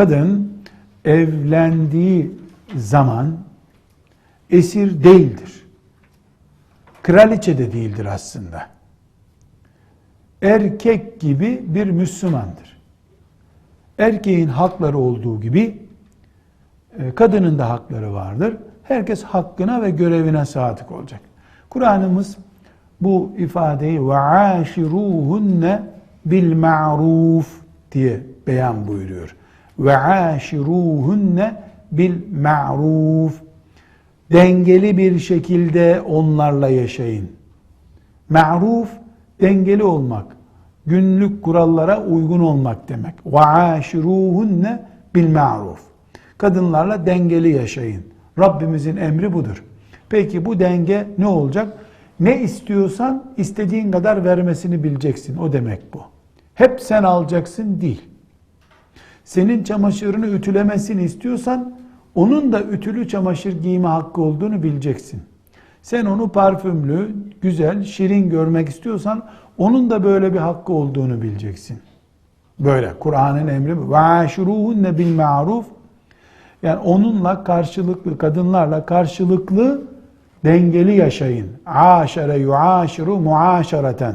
kadın evlendiği zaman esir değildir. Kraliçe de değildir aslında. Erkek gibi bir Müslümandır. Erkeğin hakları olduğu gibi e, kadının da hakları vardır. Herkes hakkına ve görevine sadık olacak. Kur'an'ımız bu ifadeyi ve aşiruhunne bil ma'ruf diye beyan buyuruyor. Ve aşiruhunne bil ma'ruf dengeli bir şekilde onlarla yaşayın. Ma'ruf dengeli olmak, günlük kurallara uygun olmak demek. Ve aşiruhunne bil ma'ruf. Kadınlarla dengeli yaşayın. Rabbimizin emri budur. Peki bu denge ne olacak? Ne istiyorsan istediğin kadar vermesini bileceksin. O demek bu. Hep sen alacaksın değil. Senin çamaşırını ütülemesini istiyorsan onun da ütülü çamaşır giyme hakkı olduğunu bileceksin. Sen onu parfümlü, güzel, şirin görmek istiyorsan onun da böyle bir hakkı olduğunu bileceksin. Böyle Kur'an'ın emri. Ve aşuruhunne bil ma'ruf yani onunla karşılıklı, kadınlarla karşılıklı dengeli yaşayın. Aşere yuaşiru muaşereten.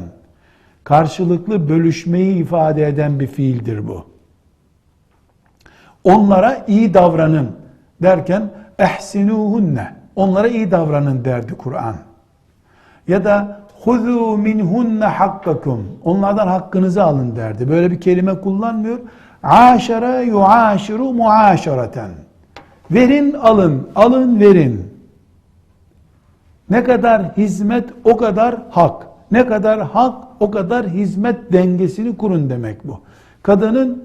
Karşılıklı bölüşmeyi ifade eden bir fiildir bu. Onlara iyi davranın derken ehsinuhunne. Onlara iyi davranın derdi Kur'an. Ya da huzu minhunne hakkakum. Onlardan hakkınızı alın derdi. Böyle bir kelime kullanmıyor. Aşere yuaşiru muaşereten. Verin alın, alın verin. Ne kadar hizmet o kadar hak. Ne kadar hak o kadar hizmet dengesini kurun demek bu. Kadının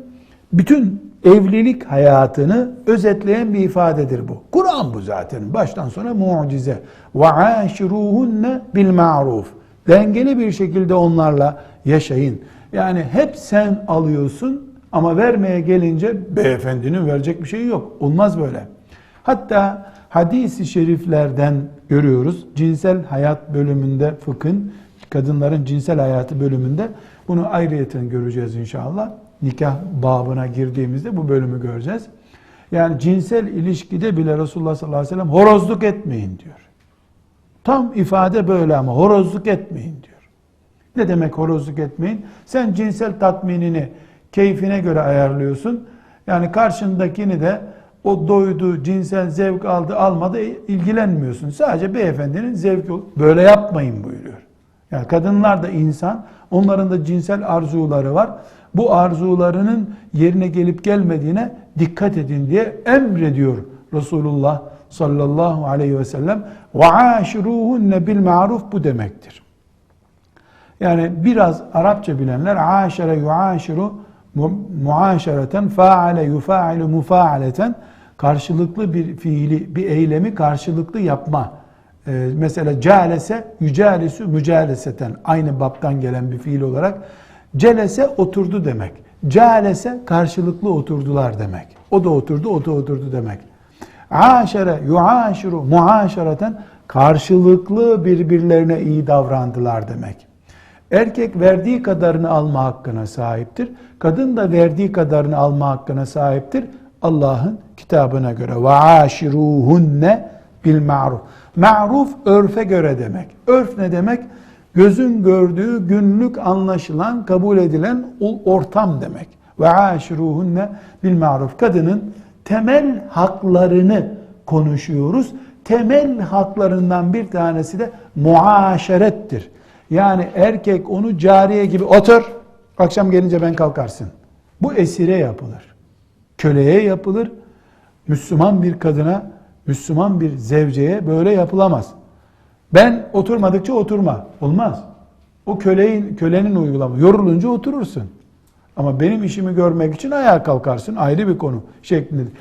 bütün evlilik hayatını özetleyen bir ifadedir bu. Kur'an bu zaten. Baştan sona mucize. Ve aşiruhunne bil ma'ruf. Dengeli bir şekilde onlarla yaşayın. Yani hep sen alıyorsun ama vermeye gelince beyefendinin verecek bir şey yok. Olmaz böyle. Hatta hadisi şeriflerden görüyoruz. Cinsel hayat bölümünde fıkhın, kadınların cinsel hayatı bölümünde bunu ayrıyeten göreceğiz inşallah. Nikah babına girdiğimizde bu bölümü göreceğiz. Yani cinsel ilişkide bile Resulullah sallallahu aleyhi ve sellem horozluk etmeyin diyor. Tam ifade böyle ama horozluk etmeyin diyor. Ne demek horozluk etmeyin? Sen cinsel tatminini keyfine göre ayarlıyorsun. Yani karşındakini de o doydu, cinsel zevk aldı, almadı ilgilenmiyorsun. Sadece beyefendinin zevki böyle yapmayın buyuruyor. Yani kadınlar da insan, onların da cinsel arzuları var. Bu arzularının yerine gelip gelmediğine dikkat edin diye emrediyor Resulullah sallallahu aleyhi ve sellem. Bil ma'ruf bu demektir. Yani biraz Arapça bilenler aşere yuaşiru muaşereten faale yufailu mufaaleten karşılıklı bir fiili, bir eylemi karşılıklı yapma. Ee, mesela calese, yücalisu mücaleseten aynı baptan gelen bir fiil olarak celese oturdu demek. Calese karşılıklı oturdular demek. O da oturdu, o da oturdu demek. Aşere, yuaşiru, muaşereten karşılıklı birbirlerine iyi davrandılar demek. Erkek verdiği kadarını alma hakkına sahiptir. Kadın da verdiği kadarını alma hakkına sahiptir. Allah'ın kitabına göre ve bil ma'ruf. Ma'ruf örfe göre demek. Örf ne demek? Gözün gördüğü günlük anlaşılan, kabul edilen ortam demek. Ve aşiruhunne bil ma'ruf. Kadının temel haklarını konuşuyoruz. Temel haklarından bir tanesi de muaşerettir. Yani erkek onu cariye gibi otur, akşam gelince ben kalkarsın. Bu esire yapılır. Köleye yapılır. Müslüman bir kadına, Müslüman bir zevceye böyle yapılamaz. Ben oturmadıkça oturma. Olmaz. O kölenin, kölenin uygulama. Yorulunca oturursun. Ama benim işimi görmek için ayağa kalkarsın. Ayrı bir konu şeklinde.